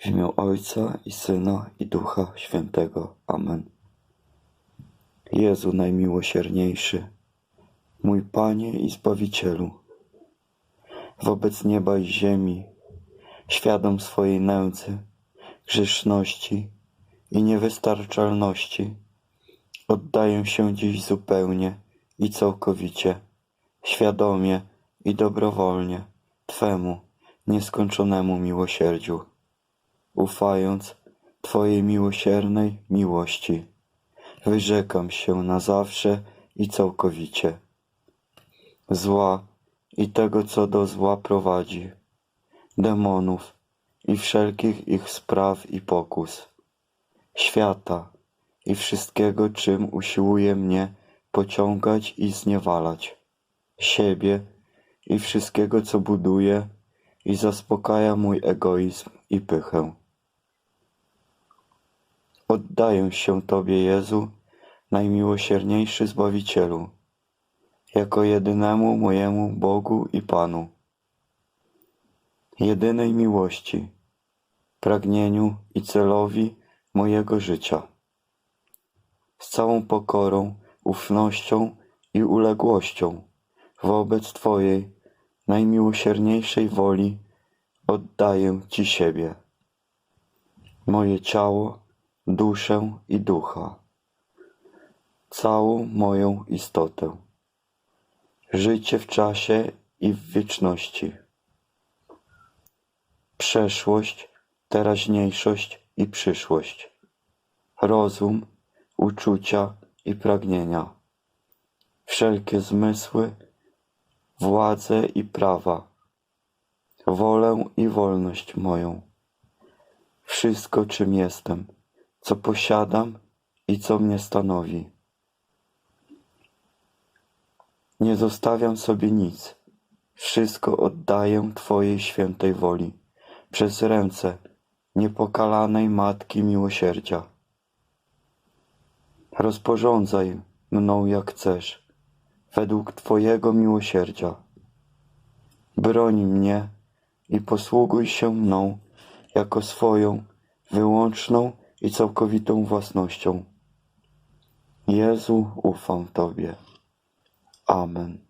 W imię Ojca i Syna i Ducha Świętego. Amen. Jezu najmiłosierniejszy, mój Panie i Zbawicielu, wobec nieba i ziemi, świadom swojej nędzy, grzeszności i niewystarczalności, oddaję się dziś zupełnie i całkowicie, świadomie i dobrowolnie Twemu nieskończonemu miłosierdziu, ufając Twojej miłosiernej miłości. Wyrzekam się na zawsze i całkowicie zła i tego, co do zła prowadzi, demonów i wszelkich ich spraw i pokus, świata i wszystkiego, czym usiłuje mnie pociągać i zniewalać, siebie i wszystkiego, co buduje i zaspokaja mój egoizm i pychę. Oddaję się Tobie, Jezu, najmiłosierniejszy Zbawicielu, jako jedynemu mojemu Bogu i Panu, jedynej miłości, pragnieniu i celowi mojego życia. Z całą pokorą, ufnością i uległością wobec Twojej najmiłosierniejszej woli oddaję Ci siebie, moje ciało, duszę i ducha, całą moją istotę, życie w czasie i w wieczności, przeszłość, teraźniejszość i przyszłość, rozum, uczucia i pragnienia, wszelkie zmysły, władzę i prawa, wolę i wolność moją, wszystko czym jestem, co posiadam i co mnie stanowi. Nie zostawiam sobie nic, wszystko oddaję Twojej świętej woli, przez ręce niepokalanej Matki Miłosierdzia. Rozporządzaj mną jak chcesz, według Twojego miłosierdzia. Broń mnie i posługuj się mną jako swoją wyłączną i całkowitą własnością. Jezu, ufam Tobie. Amen.